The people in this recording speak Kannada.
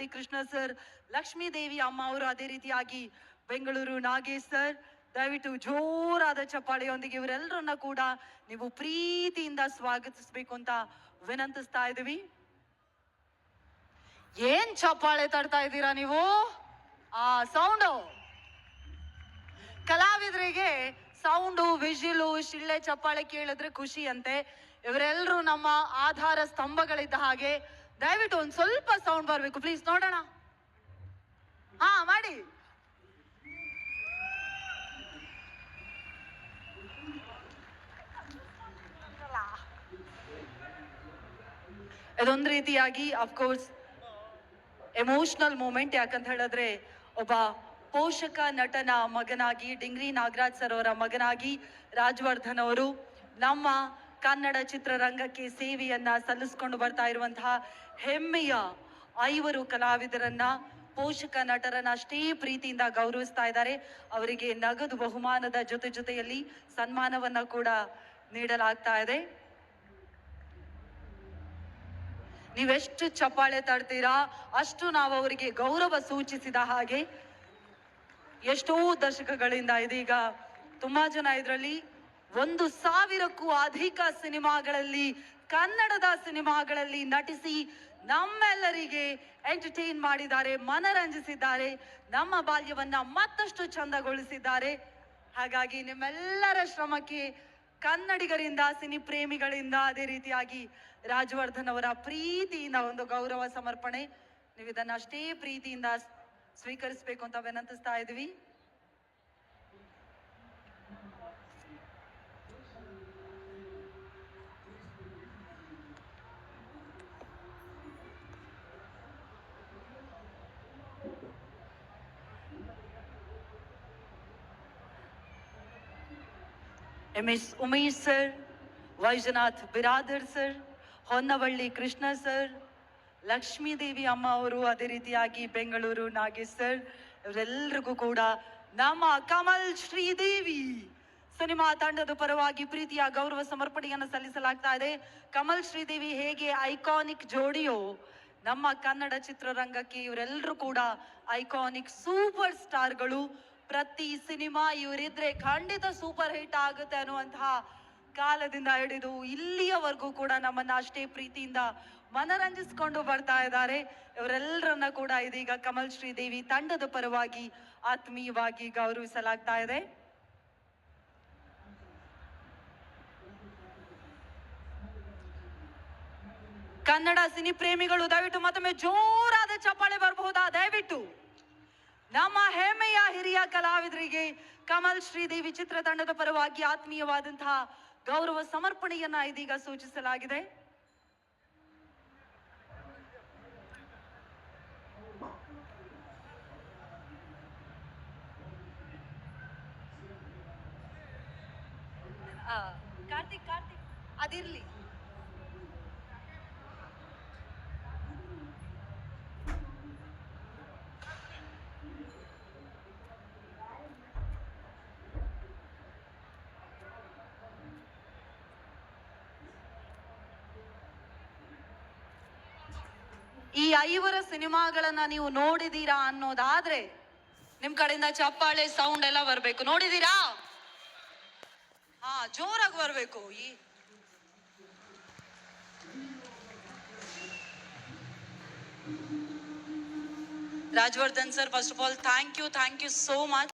ಹೊನ್ನವಳ್ಳಿ ಕೃಷ್ಣ ಸರ್, ಲಕ್ಷ್ಮೀ ದೇವಿ ಅಮ್ಮ ಅವರು ಅದೇ ರೀತಿಯಾಗಿ ಬೆಂಗಳೂರು ನಾಗೇಶ್ ಸರ್, ದಯವಿಟ್ಟು ಜೋರಾದ ಚಪ್ಪಾಳೆಯೊಂದಿಗೆ ಇವರೆಲ್ಲರನ್ನ ಕೂಡ ನೀವು ಪ್ರೀತಿಯಿಂದ ಸ್ವಾಗತಿಸಬೇಕು ಅಂತ ವಿನಂತಿಸ್ತಾ ಇದ್ದೀವಿ. ಏನ್ ಚಪ್ಪಾಳೆ ತಡ್ತಾ ಇದ್ದೀರಾ ನೀವು? ಆ ಸೌಂಡು ಕಲಾವಿದರಿಗೆ ಸೌಂಡು ವಿಜಿಲು ಶಿಳ್ಳೆ, ಚಪ್ಪಾಳೆ ಕೇಳಿದ್ರೆ ಖುಷಿ ಅಂತೆ ಇವರೆಲ್ಲರೂ ನಮ್ಮ ಆಧಾರ ಸ್ತಂಭಗಳಿದ್ದ ಹಾಗೆ ದಯವಿಟ್ಟು ಒಂದ್ ಸ್ವಲ್ಪ ಸೌಂಡ್ ಬರಬೇಕು ಪ್ಲೀಸ್ ನೋಡೋಣ. ಹಾ, ಮಾಡಿ. ಅದೊಂದ್ ರೀತಿಯಾಗಿ ಅಫ್ಕೋರ್ಸ್ ಎಮೋಷನಲ್ ಮೂಮೆಂಟ್ ಯಾಕಂತ ಹೇಳಿದ್ರೆ, ಒಬ್ಬ ಪೋಷಕ ನಟನ ಮಗನಾಗಿ, ಡಿಂಗ್ರಿ ನಾಗರಾಜ್ ಸರ್ ಅವರ ಮಗನಾಗಿ ರಾಜವರ್ಧನ್ ಅವರು ನಮ್ಮ ಕನ್ನಡ ಚಿತ್ರರಂಗಕ್ಕೆ ಸೇವೆಯನ್ನ ಸಲ್ಲಿಸ್ಕೊಂಡು ಬರ್ತಾ ಇರುವಂತಹ ಹೆಮ್ಮೆಯ ಐವರು ಕಲಾವಿದರನ್ನ ಪೋಷಕ ನಟರನ್ನ ಅಷ್ಟೇ ಪ್ರೀತಿಯಿಂದ ಗೌರವಿಸ್ತಾ ಇದ್ದಾರೆ. ಅವರಿಗೆ ನಗದು ಬಹುಮಾನದ ಜೊತೆ ಜೊತೆಯಲ್ಲಿ ಸನ್ಮಾನವನ್ನ ಕೂಡ ನೀಡಲಾಗ್ತಾ ಇದೆ. ನೀವೆಷ್ಟು ಚಪ್ಪಾಳೆ ತಡ್ತೀರಾ, ಅಷ್ಟು ನಾವು ಅವರಿಗೆ ಗೌರವ ಸೂಚಿಸಿದ ಹಾಗೆ ಎಷ್ಟೋ ದಶಕಗಳಿಂದ ಇದೀಗ ತುಂಬಾ ಜನ ಇದರಲ್ಲಿ ಒಂದು ಸಾವಿರಕ್ಕೂ ಅಧಿಕ ಸಿನಿಮಾಗಳಲ್ಲಿ, ಕನ್ನಡದ ಸಿನಿಮಾಗಳಲ್ಲಿ ನಟಿಸಿ ನಮ್ಮೆಲ್ಲರಿಗೆ ಎಂಟರ್ಟೈನ್ ಮಾಡಿದ್ದಾರೆ, ಮನರಂಜಿಸಿದ್ದಾರೆ, ನಮ್ಮ ಬಾಲ್ಯವನ್ನ ಮತ್ತಷ್ಟು ಚಂದಗೊಳಿಸಿದ್ದಾರೆ. ಹಾಗಾಗಿ ನಿಮ್ಮೆಲ್ಲರ ಶ್ರಮಕ್ಕೆ ಕನ್ನಡಿಗರಿಂದ ಸಿನಿ ಪ್ರೇಮಿಗಳಿಂದ ಅದೇ ರೀತಿಯಾಗಿ ರಾಜವರ್ಧನ್ ಅವರ ಪ್ರೀತಿಯಿಂದ ಒಂದು ಗೌರವ ಸಮರ್ಪಣೆ. ನೀವು ಇದನ್ನ ಅಷ್ಟೇ ಪ್ರೀತಿಯಿಂದ ಸ್ವೀಕರಿಸಬೇಕು ಅಂತ ವಿನಂತಿಸ್ತಾ ಇದ್ವಿ M S Umesh sir, Vaijanath Biradar sir, Honnavalli Krishna sir, Lakshmidevi ಅಮ್ಮ ಅವರು ಅದೇ ರೀತಿಯಾಗಿ ಬೆಂಗಳೂರು ನಾಗೇಶ್ ಸರ್ ಇವರೆಲ್ಲರಿಗೂ ಕೂಡ ನಮ್ಮ ಕಮಲ್ ಶ್ರೀದೇವಿ ಸಿನಿಮಾ ತಂಡದ ಪರವಾಗಿ ಪ್ರೀತಿಯ ಗೌರವ ಸಮರ್ಪಣೆಯನ್ನು ಸಲ್ಲಿಸಲಾಗ್ತಾ ಇದೆ. ಕಮಲ್ ಶ್ರೀದೇವಿ ಹೇಗೆ ಐಕಾನಿಕ್ ಜೋಡಿಯೋ, ನಮ್ಮ ಕನ್ನಡ ಚಿತ್ರರಂಗಕ್ಕೆ ಇವರೆಲ್ಲರೂ ಕೂಡ ಐಕಾನಿಕ್ ಸೂಪರ್ ಸ್ಟಾರ್ಗಳು ಪ್ರತಿ ಸಿನಿಮಾ ಇವರಿದ್ರೆ ಖಂಡಿತ ಸೂಪರ್ ಹಿಟ್ ಆಗುತ್ತೆ ಅನ್ನುವಂತಹ ಕಾಲದಿಂದ ಹಿಡಿದು ಇಲ್ಲಿಯವರೆಗೂ ಕೂಡ ನಮ್ಮನ್ನ ಅಷ್ಟೇ ಪ್ರೀತಿಯಿಂದ ಮನರಂಜಿಸ್ಕೊಂಡು ಬರ್ತಾ ಇದ್ದಾರೆ. ಇವರೆಲ್ಲರನ್ನ ಕೂಡ ಇದೀಗ ಕಮಲ್ ಶ್ರೀದೇವಿ ತಂಡದ ಪರವಾಗಿ ಆತ್ಮೀಯವಾಗಿ ಗೌರವಿಸಲಾಗ್ತಾ ಇದೆ. ಕನ್ನಡ ಸಿನಿ ಪ್ರೇಮಿಗಳು ದಯವಿಟ್ಟು ಮತ್ತೊಮ್ಮೆ ಜೋರಾದ ಚಪ್ಪಾಳೆ ಬರಬಹುದಾ? ದಯವಿಟ್ಟು. ನಮ್ಮ ಹೆಮ್ಮೆಯ ಕಲಾವಿದರಿಗೆ ಕಮಲ್ ಶ್ರೀದೇವಿ ಚಿತ್ರತಂಡದ ಪರವಾಗಿ ಆತ್ಮೀಯವಾದಂತಹ ಗೌರವ ಸಮರ್ಪಣೆಯನ್ನ ಇದೀಗ ಸೂಚಿಸಲಾಗಿದೆ. ಕಾರ್ತಿಕ್ ಕಾರ್ತಿಕ್ ಅದಿರ್ಲಿ. ಈ ಐವರ ಸಿನಿಮಾಗಳನ್ನ ನೀವು ನೋಡಿದೀರಾ ಅನ್ನೋದಾದ್ರೆ ನಿಮ್ ಕಡೆಯಿಂದ ಚಪ್ಪಾಳೆ ಸೌಂಡ್ ಎಲ್ಲ ಬರ್ಬೇಕು. ನೋಡಿದೀರಾ? ಹಾ, ಜೋರಾಗಿ ಬರ್ಬೇಕು ಈ. Rajavardhan sir first of all thank you thank you so much